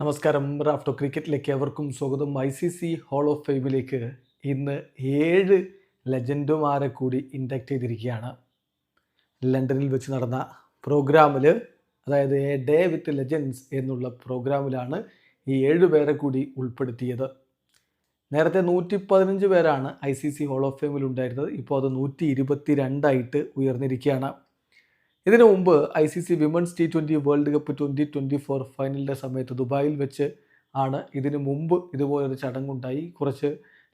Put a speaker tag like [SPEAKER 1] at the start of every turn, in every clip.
[SPEAKER 1] നമസ്കാരം. റാഫ്റ്റോ ക്രിക്കറ്റിലേക്ക് എവർക്കും സ്വാഗതം. I C C hall of ഫെയിമിലേക്ക് ഇന്ന് ഏഴ് ലെജൻഡുമാരെ കൂടി ഇൻഡക്റ്റ് ചെയ്തിരിക്കുകയാണ്. ലണ്ടനിൽ വെച്ച് നടന്ന പ്രോഗ്രാമിൽ അതായത് എ ഡേ വിത്ത് ലെജൻഡ്സ് എന്നുള്ള പ്രോഗ്രാമിലാണ് ഈ ഏഴ് പേരെ കൂടി ഉൾപ്പെടുത്തിയത്. നേരത്തെ നൂറ്റി പതിനഞ്ച് പേരാണ് I C C hall of ഫെയിമിൽ ഉണ്ടായിരുന്നത്. ഇപ്പോൾ അത് നൂറ്റി ഇരുപത്തി രണ്ടായിട്ട് ഉയർന്നിരിക്കുകയാണ്. ഇതിനു മുമ്പ് I C C women's T twenty world cup twenty twenty four ഫൈനലിന്റെ സമയത്ത് ദുബായിൽ വെച്ച് ആണ് ഇതിനു മുമ്പ് ഇതുപോലൊരു ചടങ്ങുണ്ടായി. കുറച്ച്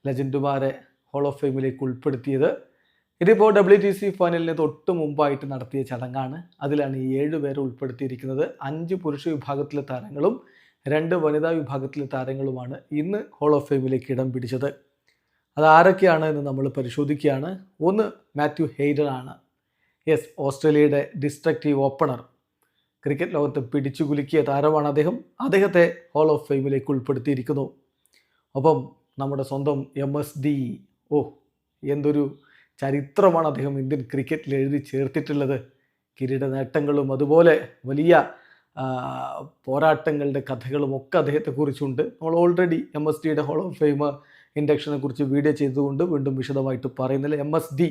[SPEAKER 1] ലെജൻഡുമാരെ ഹോൾ ഓഫ് ഫെയിമിലേക്ക് ഉൾപ്പെടുത്തിയത്. ഇതിപ്പോൾ ഡബ്ല്യു ടി സി ഫൈനലിന് തൊട്ട് മുമ്പായിട്ട് നടത്തിയ ചടങ്ങാണ്. അതിലാണ് ഈ ഏഴ് പേരെ ഉൾപ്പെടുത്തിയിരിക്കുന്നത്. അഞ്ച് പുരുഷ വിഭാഗത്തിലെ താരങ്ങളും രണ്ട് വനിതാ വിഭാഗത്തിലെ താരങ്ങളുമാണ് ഇന്ന് ഹോൾ ഓഫ് ഫെയിമിലേക്ക് ഇടം പിടിച്ചത്. അത് ആരൊക്കെയാണ് എന്ന് നമ്മൾ പരിശോധിക്കുകയാണ്. ഒന്ന് മാത്യു ഹെയ്ഡൻ ആണ് യെസ് ഓസ്ട്രേലിയയുടെ ഡിസ്ട്രക്റ്റീവ് ഓപ്പണർ ക്രിക്കറ്റ് ലോകത്ത് പിടിച്ചു കുലുക്കിയ താരമാണ് അദ്ദേഹം. അദ്ദേഹത്തെ ഹോൾ ഓഫ് ഫെയിമിലേക്ക് ഉൾപ്പെടുത്തിയിരിക്കുന്നു. ഒപ്പം നമ്മുടെ സ്വന്തം എം എസ് ഡി ഓ എന്തൊരു ചരിത്രമാണ് അദ്ദേഹം ഇന്ത്യൻ ക്രിക്കറ്റിൽ എഴുതി ചേർത്തിട്ടുള്ളത്. കിരീട നേട്ടങ്ങളും അതുപോലെ വലിയ പോരാട്ടങ്ങളുടെ കഥകളും ഒക്കെ അദ്ദേഹത്തെക്കുറിച്ചുണ്ട് നമ്മൾ ഓൾറെഡി എം എസ് ഡിയുടെ ഹോൾ ഓഫ് ഫെയിം ഇൻഡക്ഷനെ കുറിച്ച് വീഡിയോ ചെയ്തുകൊണ്ട് വീണ്ടും വിശദമായിട്ട് പറയുന്നില്ല. M S D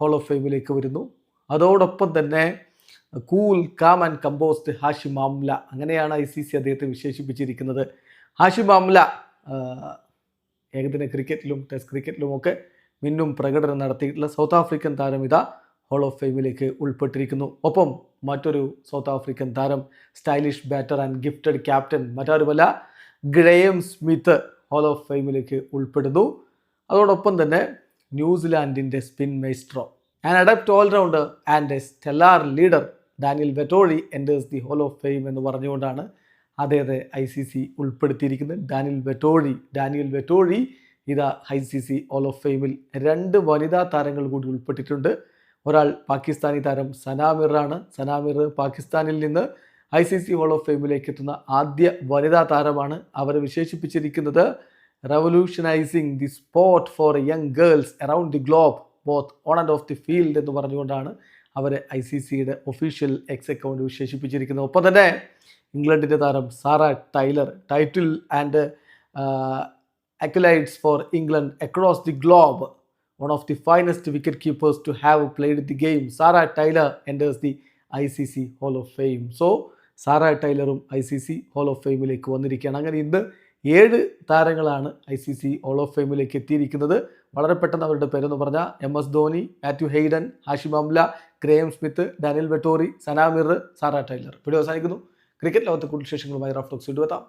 [SPEAKER 1] hall of ഫെയിമിലേക്ക് വരുന്നു. അതോടൊപ്പം തന്നെ കൂൾ കാം ആൻഡ് കമ്പോസ്റ്റ് ഹാഷി മാംല അങ്ങനെയാണ് ഐ സി സി അദ്ദേഹത്തെ വിശേഷിപ്പിച്ചിരിക്കുന്നത്. ഹാഷി മാംല ഏകദിന ക്രിക്കറ്റിലും ടെസ്റ്റ് ക്രിക്കറ്റിലും ഒക്കെ മിന്നും പ്രകടനം നടത്തിയിട്ടുള്ള സൗത്ത് ആഫ്രിക്കൻ താരം ഇതാ ഹോൾ ഓഫ് ഫെയിമിലേക്ക് ഉൾപ്പെട്ടിരിക്കുന്നു. ഒപ്പം മറ്റൊരു സൗത്ത് ആഫ്രിക്കൻ താരം stylish batter and gifted captain മറ്റാരുമല്ല ഗ്രേയം സ്മിത്ത് ഹോൾ ഓഫ് ഫെയിമിലേക്ക് ഉൾപ്പെടുന്നു. അതോടൊപ്പം തന്നെ ന്യൂസിലാൻഡിന്റെ spin maestro and adept allrounder and a stellar leader Daniel Vettori enters the hall of fame എന്ന് പറഞ്ഞുകൊണ്ടാണ് അദ്ദേഹത്തെ ഐ സി സി ഉൾപ്പെടുത്തിയിരിക്കുന്നത്. ഡാനിയൽ വെറ്റോഴി ഡാനിയൽ വെറ്റോഴി ഇതാ I C C hall of ഫെയിമിൽ രണ്ട് വനിതാ താരങ്ങൾ കൂടി ഉൾപ്പെട്ടിട്ടുണ്ട്. ഒരാൾ പാകിസ്ഥാനി താരം സനാമിറാണ് സനാമിർ പാകിസ്ഥാനിൽ നിന്ന് I C C hall of ഫെയിമിലേക്ക് എത്തുന്ന ആദ്യ വനിതാ താരമാണ്. അവരെ വിശേഷിപ്പിച്ചിരിക്കുന്നത് revolutionising the sport for young girls around the globe both on and off the field എന്ന് പറഞ്ഞുകൊണ്ടാണ് അവരെ ഐ സി സിയുടെ ഒഫീഷ്യൽ എക്സ് അക്കൗണ്ട് വിശേഷിപ്പിച്ചിരിക്കുന്നത്. ഒപ്പം തന്നെ ഇംഗ്ലണ്ടിന്റെ താരം Sarah Taylor title and accolades for England across the globe one of the finest wicket keepers to have played the game Sarah Taylor enters the I C C hall of fame so Sarah ടൈലറും I C C hall of ഫെയിമിലേക്ക് വന്നിരിക്കുകയാണ്. അങ്ങനെ ഇന്ന് ഏഴ് താരങ്ങളാണ് I C C hall of ഫെയിമിലേക്ക് എത്തിയിരിക്കുന്നത്. വളരെ പെട്ടെന്ന് അവരുടെ പേരെന്ന് പറഞ്ഞാൽ M S Dhoni Matthew Hayden Hashim Amla Graeme Smith Daniel Vettori Sana Mir Sarah Taylor. Video അവസാനിക്കുന്നു. ക്രിക്കറ്റ് ലോകത്തെ കൂടുതൽ വിശേഷങ്ങളുമായി റഫ്ലോക്സ് ഇടുവെത്താം